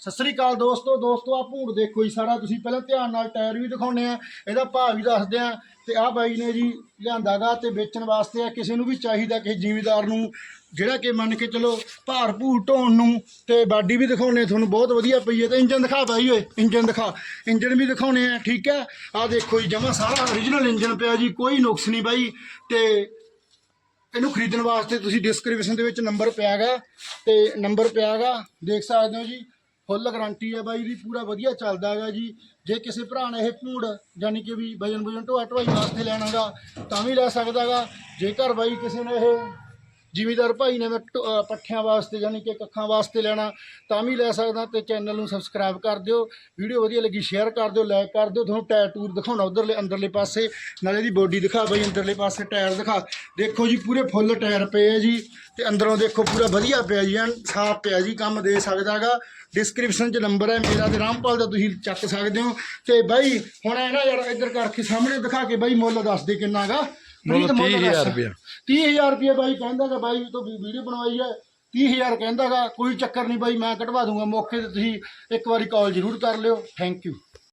ਸਤਿ ਸ੍ਰੀ ਅਕਾਲ ਦੋਸਤੋ ਦੋਸਤੋ ਆ ਭੂੰਡ ਦੇਖੋ ਜੀ ਸਾਰਾ। ਤੁਸੀਂ ਪਹਿਲਾਂ ਧਿਆਨ ਨਾਲ ਟਾਇਰ ਵੀ ਦਿਖਾਉਣੇ ਆ, ਇਹਦਾ ਭਾਅ ਵੀ ਦੱਸਦੇ ਆ ਤੇ ਆ ਬਾਈ ਨੇ ਜੀ ਲਿਆਂਦਾਗਾ ਤੇ ਵੇਚਣ ਵਾਸਤੇ ਆ, ਕਿਸੇ ਨੂੰ ਵੀ ਚਾਹੀਦਾ ਕਿਸੇ ਜ਼ਿਮੀਦਾਰ ਨੂੰ, ਜਿਹੜਾ ਕਿ ਮੰਨ ਕੇ ਚਲੋ ਭਾਰ ਭੂਰ ਢੋਣ ਨੂੰ ਤੇ ਬਾਡੀ ਵੀ ਦਿਖਾਉਣੇ ਤੁਹਾਨੂੰ ਬਹੁਤ ਵਧੀਆ ਪਈ ਹੈ ਤੇ ਇੰਜਨ ਦਿਖਾ ਬਾਈ ਓਏ ਇੰਜਨ ਦਿਖਾ। ਇੰਜਨ ਵੀ ਦਿਖਾਉਣੇ ਆ, ਠੀਕ ਹੈ? ਆ ਦੇਖੋ ਜੀ, ਜਮਾ ਸਾਰਾ origignal ਇੰਜਨ ਪਿਆ ਜੀ, ਕੋਈ ਨੁਕਸ ਨਹੀਂ ਬਾਈ ਤੇ ਇਹਨੂੰ ਖਰੀਦਣ ਵਾਸਤੇ ਤੁਸੀਂ ਡਿਸਕ੍ਰਿਪਸ਼ਨ ਦੇ ਵਿੱਚ ਨੰਬਰ ਪਿਆਗਾ ਤੇ ਨੰਬਰ ਪਿਆਗਾ, ਦੇਖ ਸਕਦੇ ਹੋ ਜੀ। ਫੁੱਲ ਗਾਰੰਟੀ ਹੈ ਬਾਈ ਦੀ ਪੂਰਾ ਵਧੀਆ ਚੱਲਦਾ ਹੈਗਾ ਜੀ। ਜੇ ਕਿਸੇ ਭਰਾ ਨੇ ਇਹ ਭੂੜ ਯਾਨੀ ਕਿ ਵੀ ਵਜਨ ਵਜਨ ਢੋਆ ਢੋਆਈ ਵਾਸਤੇ ਲੈਣਾਗਾ ਤਾਂ ਵੀ ਲੈ ਸਕਦਾਗਾ ਜੇਕਰ ਬਾਈ ਕਿਸੇ ਨੇ ਇਹ ਜ਼ਿਮੀਦਾਰ ਭਾਈ ਨੇ ਮੈਂ ਢੋ- ਅਹ ਪੱਠਿਆਂ ਵਾਸਤੇ ਯਾਨੀ ਕਿ ਕੱਖਾਂ ਵਾਸਤੇ ਲੈਣਾ, ਤਾਂ ਵੀ ਲੈ ਸਕਦਾ ਤੇ ਚੈਨਲ ਨੂੰ ਸਬਸਕ੍ਰਾਈਬ ਕਰ ਦਿਓ। ਵੀਡੀਓ ਵਧੀਆ ਲੱਗੀ ਸ਼ੇਅਰ ਕਰ ਦਿਓ ਲਾਈਕ ਕਰ ਦਿਓ। ਤੁਹਾਨੂੰ ਟਾਇਰ ਟੂਰ ਦਿਖਾਉਣਾ ਉਧਰਲੇ, ਅੰਦਰਲੇ ਪਾਸੇ। ਨਾਲੇ ਦੀ ਬੋਡੀ ਦਿਖਾ ਬਈ, ਅੰਦਰਲੇ ਪਾਸੇ ਟਾਇਰ ਦਿਖਾ। ਦੇਖੋ ਜੀ, ਪੂਰੇ ਫੁੱਲ ਟਾਇਰ ਪਏ ਆ ਜੀ ਤੇ ਅੰਦਰੋਂ ਦੇਖੋ ਪੂਰਾ ਵਧੀਆ ਪਿਆ ਜੀ, ਐਨ ਸਾਫ਼ ਪਿਆ ਜੀ, ਕੰਮ ਦੇ ਸਕਦਾਗਾ ਡਿਸਕ੍ਰਿਪਸ਼ਨ 'ਚ ਨੰਬਰ ਹੈ, ਮੇਰਾ ਤੇ ਰਾਮਪਾਲ ਦਾ ਤੁਸੀਂ ਚੱਕ ਸਕਦੇ ਹੋ। ਤੇ ਬਾਈ, ਹੁਣ ਇਹ ਨਾ ਯਾਰ ਇੱਧਰ ਕਰਕੇ ਸਾਹਮਣੇ ਦਿਖਾ ਕੇ ਬਾਈ, ਮੁੱਲ ਦੱਸ ਦੇ ਕਿੰਨਾਗਾ ਮੁੱਲ 30,000 ਰੁਪਇਆ। 30000 ਰੁਪਏ ਬਾਈ ਕਹਿੰਦਾਗਾ ਬਾਈ ਤੋਂ ਵੀਡੀਓ ਬਣਵਾਈ ਹੈ। 30000 ਕਹਿੰਦਾਗਾ ਕੋਈ ਚੱਕਰ ਨਹੀਂ ਬਾਈ ਮੈਂ ਕਢਵਾ ਦੂੰਗਾ ਮੌਕੇ ਤੇ ਤੁਸੀਂ ਇੱਕ ਵਾਰੀ ਕਾਲ ਜ਼ਰੂਰ ਕਰ ਲਿਓ। Thank you